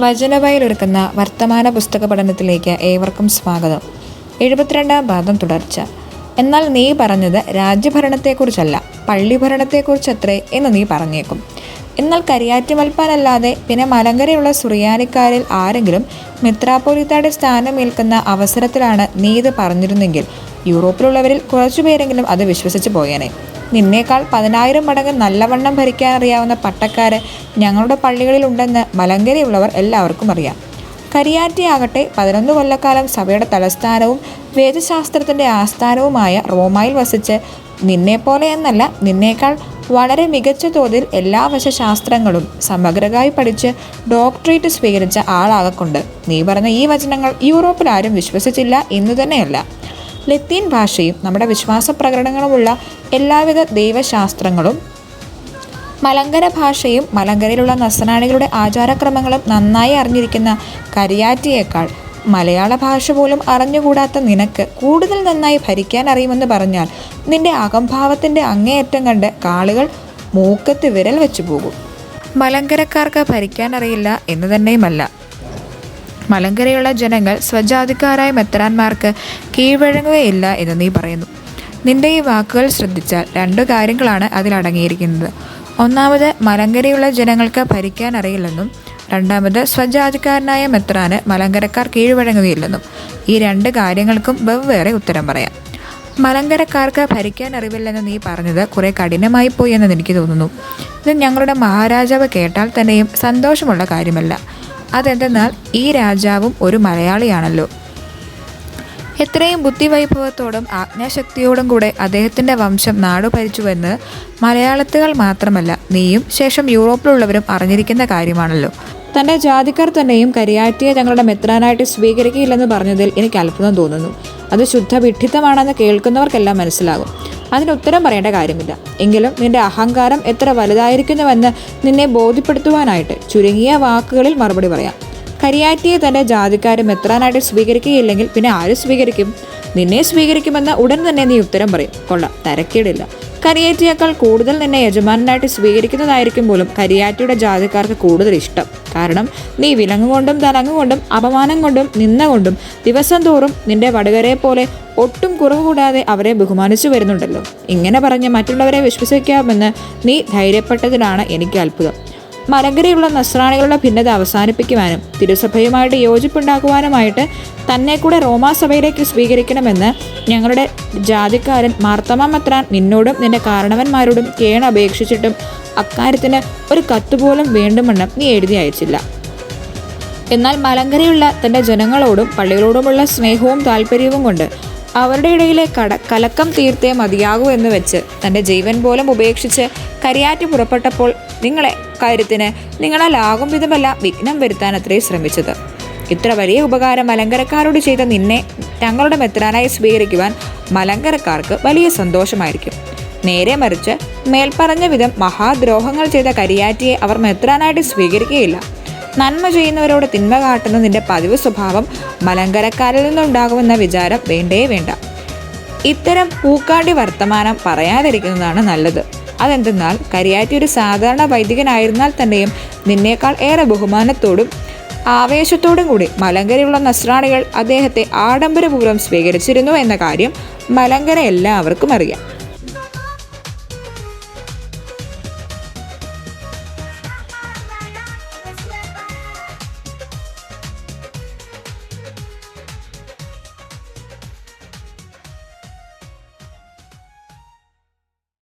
വചനവയിലൊരുക്കുന്ന വർത്തമാന പുസ്തക പഠനത്തിലേക്ക് ഏവർക്കും സ്വാഗതം. എഴുപത്തിരണ്ടാം പാദം തുടർച്ച. എന്നാൽ നീ പറഞ്ഞത് രാജ്യഭരണത്തെക്കുറിച്ചല്ല പള്ളി ഭരണത്തെക്കുറിച്ചത്രേ എന്ന് നീ പറഞ്ഞേക്കും. എന്നാൽ കരിയാറ്റുമൽപ്പാനല്ലാതെ പിന്നെ മലങ്കരയുള്ള സുറിയാനിക്കാരിൽ ആരെങ്കിലും മിത്രാപോലിത്തയുടെ സ്ഥാനമേൽക്കുന്ന അവസരത്തിലാണ് നീ ഇത് പറഞ്ഞിരുന്നെങ്കിൽ യൂറോപ്പിലുള്ളവരിൽ കുറച്ചുപേരെങ്കിലും അത് വിശ്വസിച്ച് പോയേനെ. നിന്നേക്കാൾ പതിനായിരം മടങ്ങ് നല്ലവണ്ണം ഭരിക്കാൻ അറിയാവുന്ന പട്ടക്കാര് ഞങ്ങളുടെ പള്ളികളിലുണ്ടെന്ന് മലങ്കരയുള്ളവർ എല്ലാവർക്കും അറിയാം. കരിയാറ്റിയാകട്ടെ പതിനൊന്ന് കൊല്ലക്കാലം സഭയുടെ തലസ്ഥാനവും വേദശാസ്ത്രത്തിന്റെ ആസ്ഥാനവുമായ റോമായിൽ വസിച്ച് നിന്നെപ്പോലെ എന്നല്ല നിന്നേക്കാൾ വളരെ മികച്ച തോതിൽ എല്ലാ വശശാസ്ത്രങ്ങളും സമഗ്രമായി പഠിച്ച് ഡോക്ടറേറ്റ് സ്വീകരിച്ച ആളാകക്കൊണ്ട്. നീ പറഞ്ഞ ഈ വചനങ്ങൾ യൂറോപ്പിൽ ആരും വിശ്വസിച്ചില്ല എന്നു തന്നെയല്ല. ലത്തീൻ ഭാഷയും നമ്മുടെ വിശ്വാസ പ്രകടനങ്ങളുമുള്ള എല്ലാവിധ ദൈവശാസ്ത്രങ്ങളും മലങ്കര ഭാഷയും മലങ്കരയിലുള്ള നസനാണികളുടെ ആചാരക്രമങ്ങളും നന്നായി അറിഞ്ഞിരിക്കുന്ന കരിയാറ്റിയേക്കാൾ മലയാള ഭാഷ പോലും അറിഞ്ഞുകൂടാത്ത നിനക്ക് കൂടുതൽ നന്നായി ഭരിക്കാൻ അറിയുമെന്ന് പറഞ്ഞാൽ നിന്റെ അകംഭാവത്തിന്റെ അങ്ങേയറ്റം കണ്ട് കാളുകൾ മൂക്കത്ത് വിരൽ വെച്ചു പോകും. മലങ്കരക്കാർക്ക് ഭരിക്കാൻ അറിയില്ല എന്ന് തന്നെയുമല്ല. മലങ്കരയുള്ള ജനങ്ങൾ സ്വജാതിക്കാരായ മെത്രാന്മാർക്ക് കീഴ്വഴങ്ങുകയില്ല എന്ന് നീ പറയുന്നു. നിന്റെ ഈ വാക്കുകൾ ശ്രദ്ധിച്ചാൽ രണ്ടു കാര്യങ്ങളാണ് അതിലടങ്ങിയിരിക്കുന്നത് ഒന്നാമത് മലങ്കരയുള്ള ജനങ്ങൾക്ക് ഭരിക്കാൻ അറിയില്ലെന്നും രണ്ടാമത് സ്വജാതിക്കാരനായ മെത്രാന് മലങ്കരക്കാർ കീഴ്വഴങ്ങുകയില്ലെന്നും. ഈ രണ്ട് കാര്യങ്ങൾക്കും വെവ്വേറെ ഉത്തരം പറയാം. മലങ്കരക്കാർക്ക് ഭരിക്കാൻ അറിവില്ലെന്ന് നീ പറഞ്ഞത് കുറെ കഠിനമായി പോയി എന്ന് എനിക്ക് തോന്നുന്നു. ഇത് ഞങ്ങളുടെ മഹാരാജാവ് കേട്ടാൽ തന്നെയും സന്തോഷമുള്ള കാര്യമല്ല. അതെന്തെന്നാൽ ഈ രാജാവും ഒരു മലയാളിയാണല്ലോ. എത്രയും ബുദ്ധിവൈഭവത്തോടും ആജ്ഞാശക്തിയോടും കൂടെ അദ്ദേഹത്തിന്റെ വംശം നാടു ഭരിച്ചുവെന്ന് മലയാളത്തുകൾ മാത്രമല്ല നീയും ശേഷം യൂറോപ്പിലുള്ളവരും അറിഞ്ഞിരിക്കുന്ന കാര്യമാണല്ലോ. തന്റെ ജാതിക്കാർ തന്നെയും കരിയാറ്റിയെ തങ്ങളുടെ മെത്രാനായിട്ട് സ്വീകരിക്കുകയില്ലെന്ന് പറഞ്ഞതിൽ എനിക്ക് അത്ഭുതം തോന്നുന്നു. അത് ശുദ്ധ വിഡ്ഢിത്തമാണെന്ന് കേൾക്കുന്നവർക്കെല്ലാം മനസ്സിലാകും. അതിന് ഉത്തരം പറയേണ്ട കാര്യമില്ല. എങ്കിലും നിന്റെ അഹങ്കാരം എത്ര വലുതായിരിക്കുന്നുവെന്ന് നിന്നെ ബോധ്യപ്പെടുത്തുവാനായിട്ട് ചുരുങ്ങിയ വാക്കുകളിൽ മറുപടി പറയാം. കരിയാറ്റിയെ തന്റെ ജാതിക്കാരും എത്രാനായിട്ട് സ്വീകരിക്കുകയില്ലെങ്കിൽ പിന്നെ ആര് സ്വീകരിക്കും? നിന്നെ സ്വീകരിക്കുമെന്ന് ഉടൻ തന്നെ നീ ഉത്തരം പറയും. കൊള്ളാം തരക്കേടില്ല. കരിയാറ്റിയേക്കാൾ കൂടുതൽ നിന്നെ യജമാനായിട്ട് സ്വീകരിക്കുന്നതായിരിക്കും പോലും കരിയാറ്റിയുടെ ജാതിക്കാർക്ക് കൂടുതൽ ഇഷ്ടം. കാരണം നീ വിലങ്ങുകൊണ്ടും തലങ്ങുകൊണ്ടും അപമാനം കൊണ്ടും നിന്ന കൊണ്ടും ദിവസം തോറും നിന്റെ വടുകരെ പോലെ ഒട്ടും കുറവ് കൂടാതെ അവരെ ബഹുമാനിച്ചു വരുന്നുണ്ടല്ലോ. ഇങ്ങനെ പറഞ്ഞ് മറ്റുള്ളവരെ വിശ്വസിക്കാമെന്ന് നീ ധൈര്യപ്പെട്ടതിനാണ് എനിക്ക് അത്ഭുതം. മലങ്കരയുള്ള നസ്രാണികളുടെ ഭിന്നത അവസാനിപ്പിക്കുവാനും തിരുസഭയുമായിട്ട് യോജിപ്പുണ്ടാക്കുവാനുമായിട്ട് തന്നെ കൂടെ റോമാസഭയിലേക്ക് സ്വീകരിക്കണമെന്ന് ഞങ്ങളുടെ ജാതിക്കാരൻ മാർത്തമ മത്രാൻ നിന്നോടും നിന്റെ കാരണവന്മാരോടും കേണപേക്ഷിച്ചിട്ടും അക്കാര്യത്തിന് ഒരു കത്തുപോലും വേണ്ടുമെന്നും നീ എഴുതി അയച്ചില്ല. എന്നാൽ മലങ്കരയുള്ള തന്റെ ജനങ്ങളോടും പള്ളികളോടുമുള്ള സ്നേഹവും താല്പര്യവും കൊണ്ട് അവരുടെ ഇടയിലെ കട കലക്കം തീർത്തേ മതിയാകൂ എന്ന് വെച്ച് തന്റെ ജീവൻ പോലും ഉപേക്ഷിച്ച് കരിയാറ്റ് പുറപ്പെട്ടപ്പോൾ നിങ്ങളെ കാര്യത്തിന് നിങ്ങളാലാകും വിധമല്ല വിഘ്നം വരുത്താൻ അത്രേ ശ്രമിച്ചത്. ഇത്ര വലിയ ഉപകാരം മലങ്കരക്കാരോട് ചെയ്ത നിന്നെ തങ്ങളുടെ മെത്രാനായി സ്വീകരിക്കുവാൻ മലങ്കരക്കാർക്ക് വലിയ സന്തോഷമായിരിക്കും. നേരെ മറിച്ച് മേൽപ്പറഞ്ഞ വിധം മഹാദ്രോഹങ്ങൾ ചെയ്ത കരിയാറ്റിയെ അവർ മെത്രാനായിട്ട് സ്വീകരിക്കുകയില്ല. നന്മ ചെയ്യുന്നവരോട് തിന്മ കാട്ടുന്നതിന്റെ പതിവ് സ്വഭാവം മലങ്കരക്കാരിൽ നിന്നുണ്ടാകുമെന്ന വിചാരം വേണ്ടേ വേണ്ട. ഇത്തരം പൂക്കാടി വർത്തമാനം പറയാതിരിക്കുന്നതാണ് നല്ലത്. അതെന്തെന്നാൽ കരിയാറ്റി ഒരു സാധാരണ വൈദികനായിരുന്നാൽ തന്നെയും നിന്നേക്കാൾ ഏറെ ബഹുമാനത്തോടും ആവേശത്തോടും കൂടി മലങ്കരയുള്ള നസ്രാണികൾ അദ്ദേഹത്തെ ആഡംബരപൂർവം സ്വീകരിച്ചിരുന്നു എന്ന കാര്യം മലങ്കര എല്ലാവർക്കും അറിയാം.